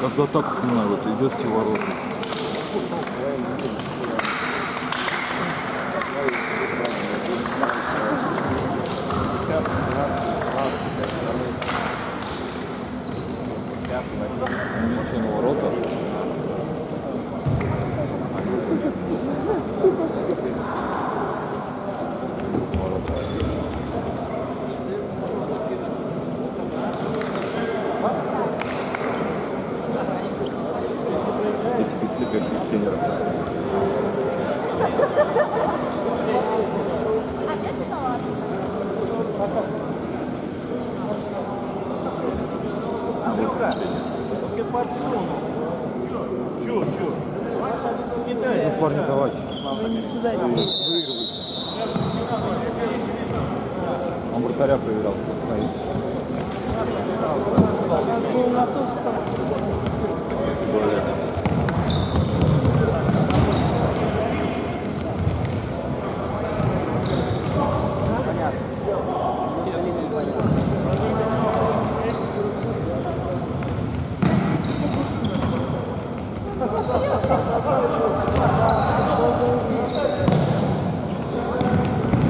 Когда так останавливают, идет в те ворота. Ничего на ворота. Porque passou. Чё, чё? Ну, парни, давайте. Выигрывайте. Он вратаря проверял, стоит. был на ту сторону.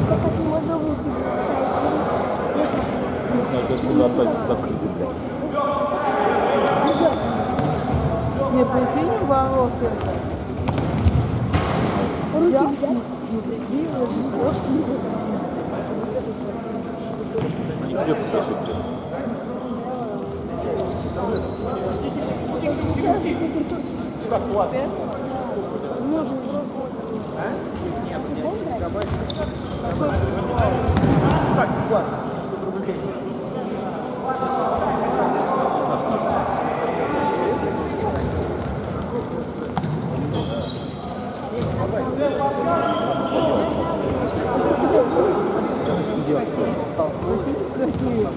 Как его зовут? Не знаю, даже куда опять закрыты, блядь. Не, прикинь, ворот это. Руки взять? Они крепко ошибки. Можно просто... Что это ладно,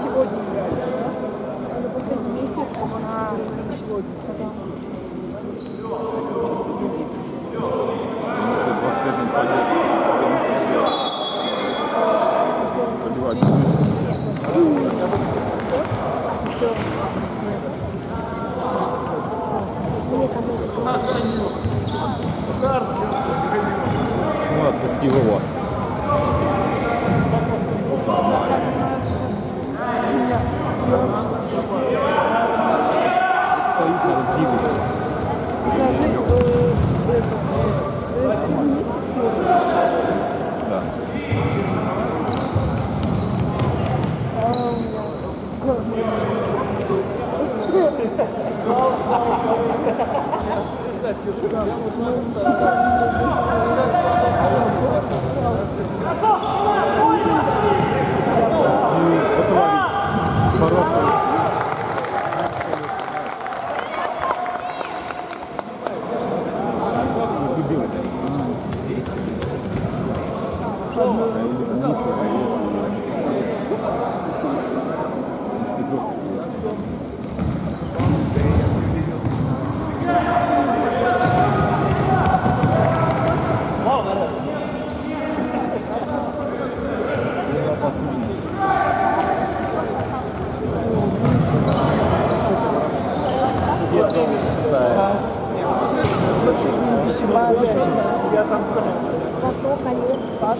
сегодня играли. А на последнем месте это команда, сегодня.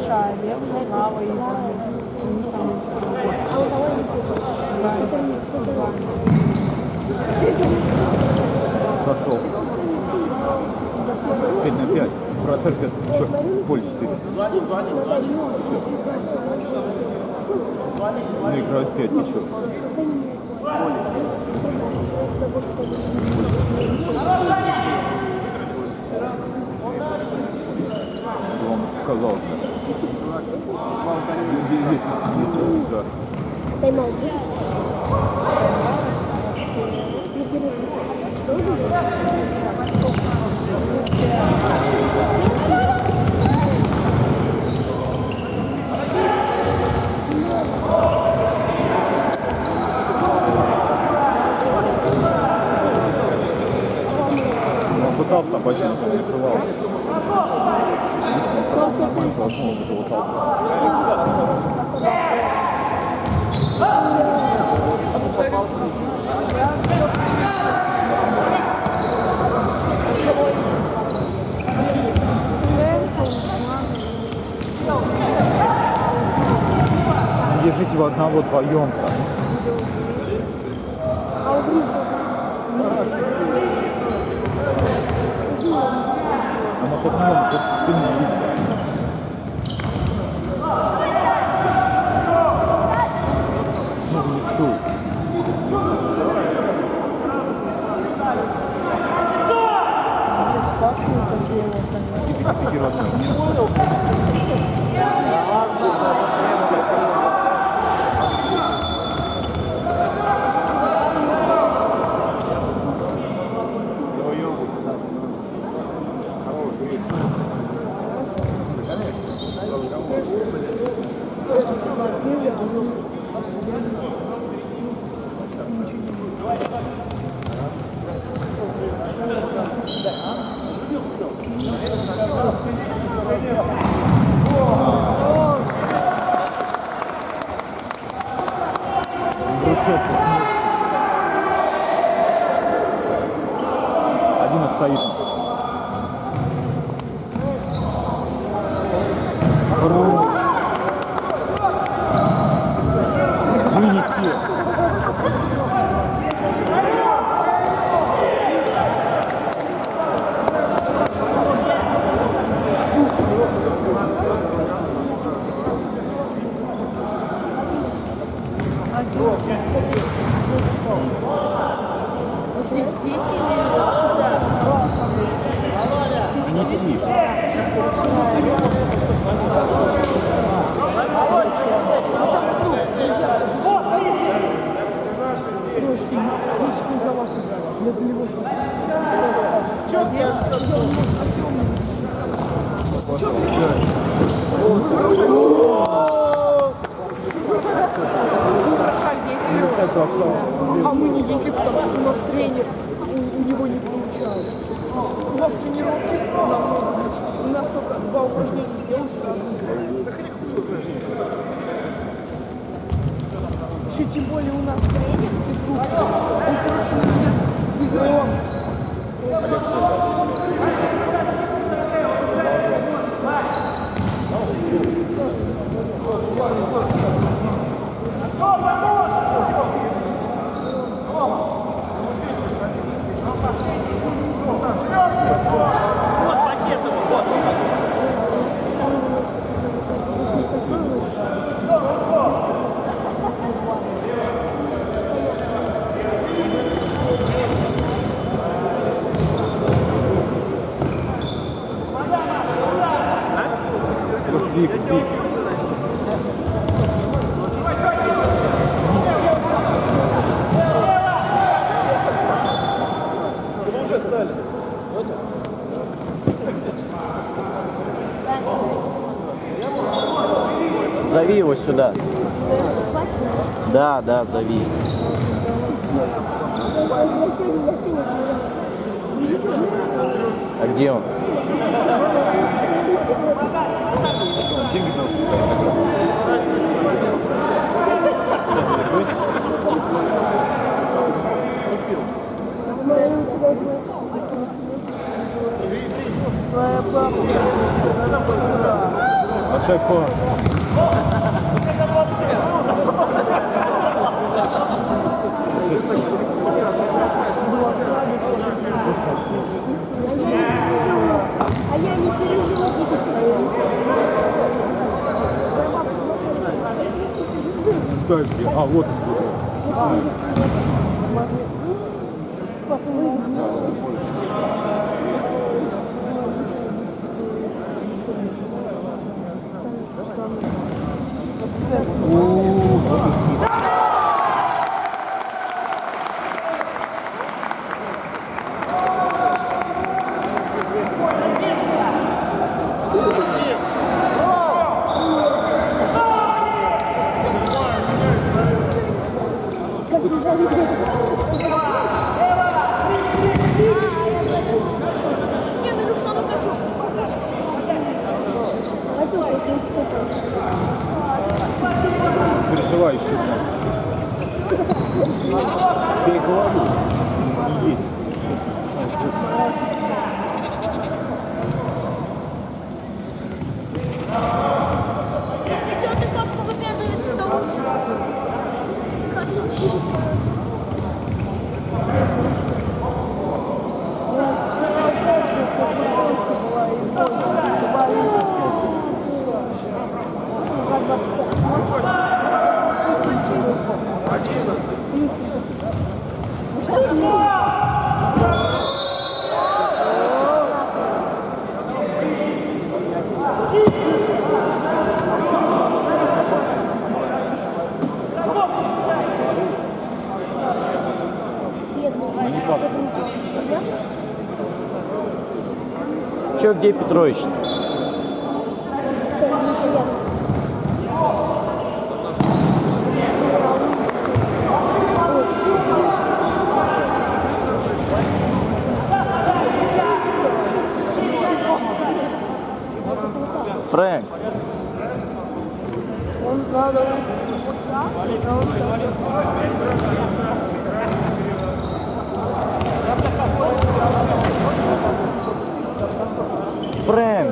Паша, Олег, Слава и. А у того и который не поздоровался. Сошел. 5 на 5. Вратарь пять. Что? Поле 4. Надо ему. Ну, играют 5 еще. Это не Да больше Вам показалось. Здесь, здесь, здесь, да. Тайм-аут будет? Ну, перерыв. Будет? Он пытался обойти, но он накрывал. Держите в одного вдвоем там. А у Гриши? А может одного просто спину не видно. сюда. Да, да, зови. Я сегодня, я сегодня а где он? Деньги там Вот такой. летают где? А, вот откуда. Не знаю. Сергей Петрович.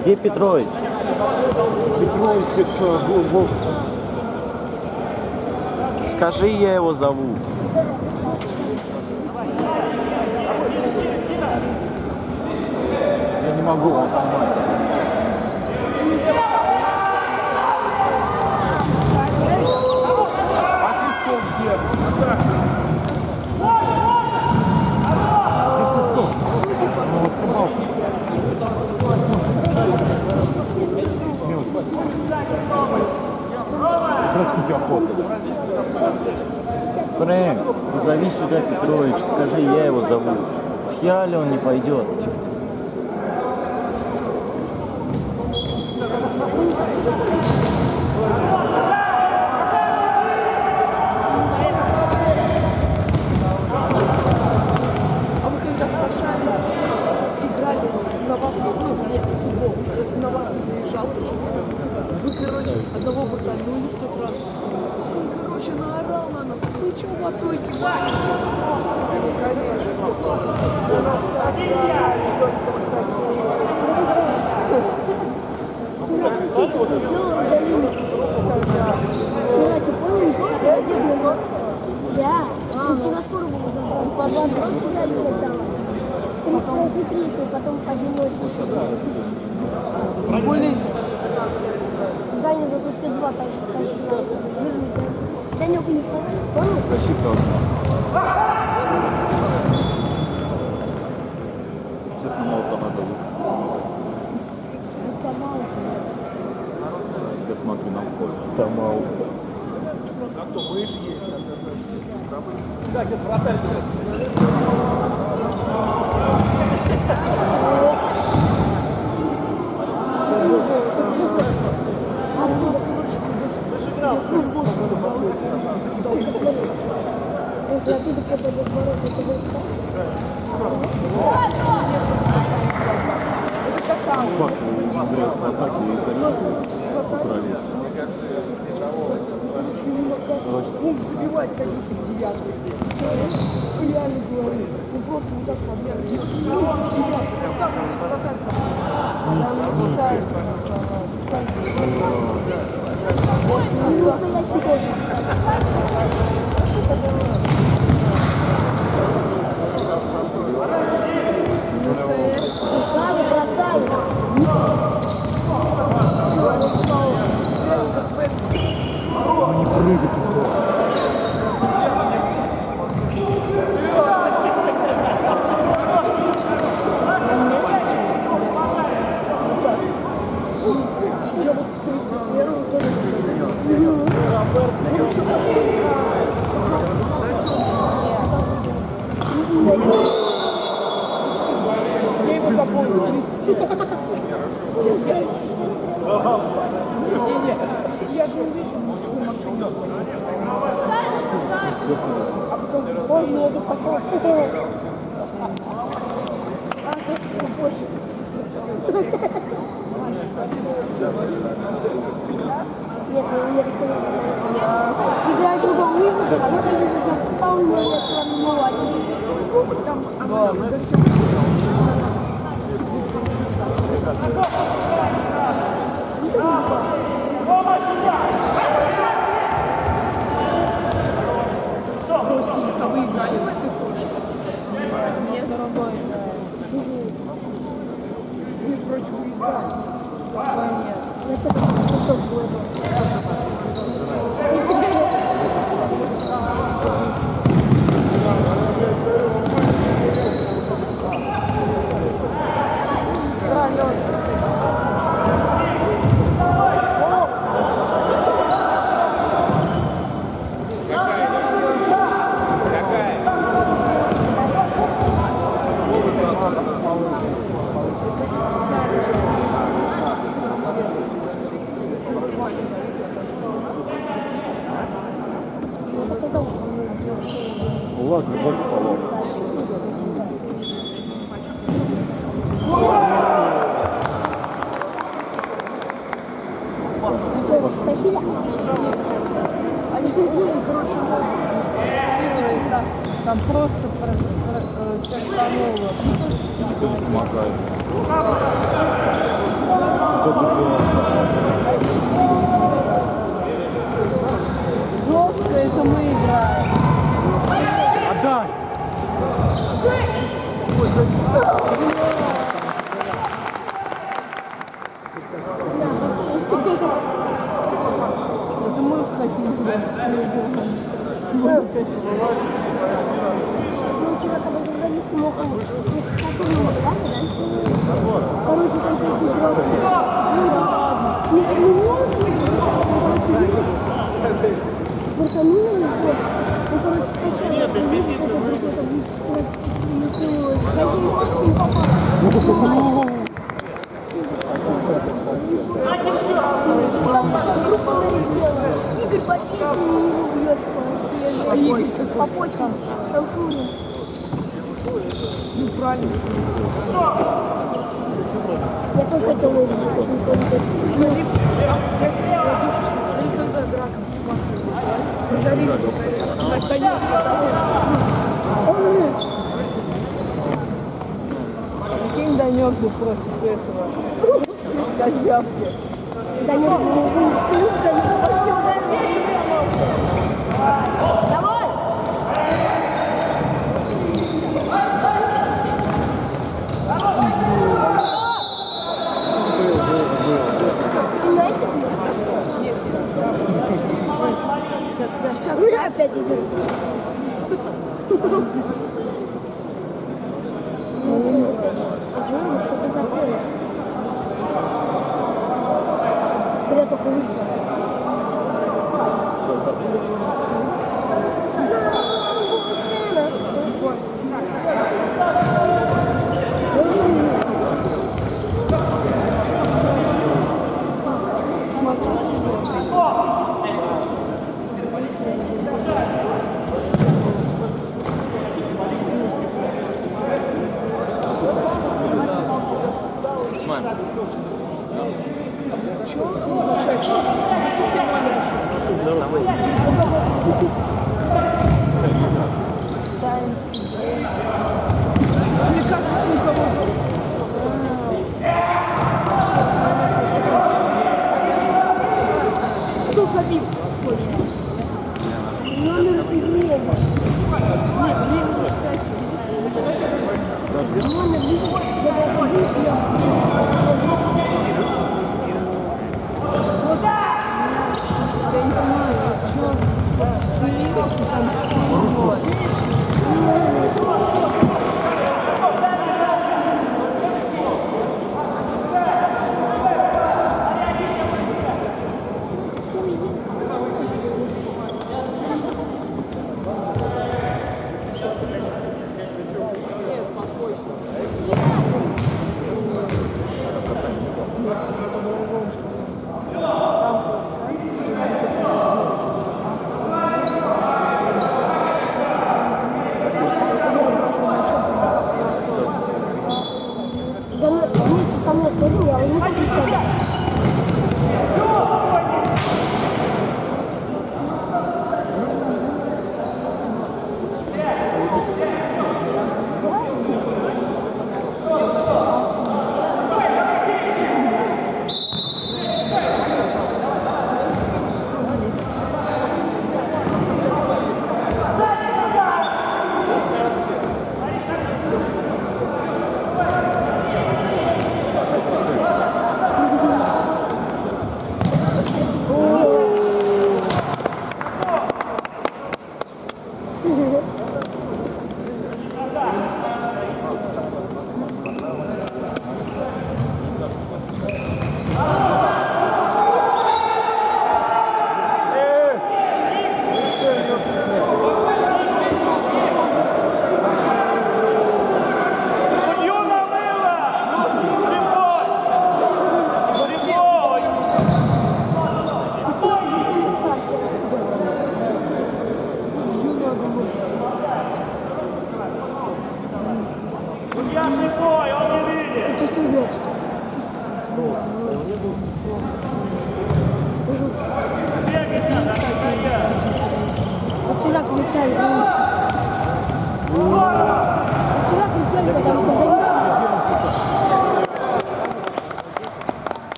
Где Петрович? Петрович это Скажи, я его зову. Я не могу вас снимать. Охотова. Фрэнк, позови сюда Петрович, скажи, я его зову. С хера он не пойдет? Максимум из атаки и защиты украли. Мог забивать какие-то девятки. Реально говорю. Ну просто вот так подняли. Девятки. Вот так вот, вот так вот. Она Больше вот так. Прыгать Ну, вчера, когда забрали плохо, мы с Сатурном играли, да? Короче, там такие игрок. Ну да. Не, не может быть, ну, короче, видишь? Бортанули его. Ну, короче, сначала ты видишь, это вдруг это летело. Даже не попало. Там такая группа налетела. Игорь Потечин его бьет. По почве. Шамфурин. Ну, правильно. Я тоже хотел увидеть, как никто не говорит. Когда драка массовая началась. Вратари на Данил Прикинь, Данёк против этого козявки. Данил вынес клюв, Данил Ну, опять. Ага, ну что-то такое. Зря только вышло.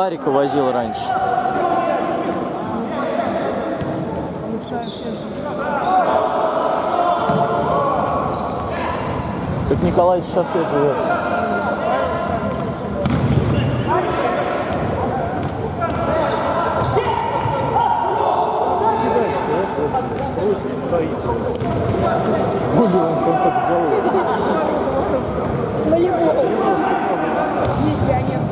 Ларика возил раньше. Тут Николай в шафе живет. Буду вам там как залог. Нет, я нет.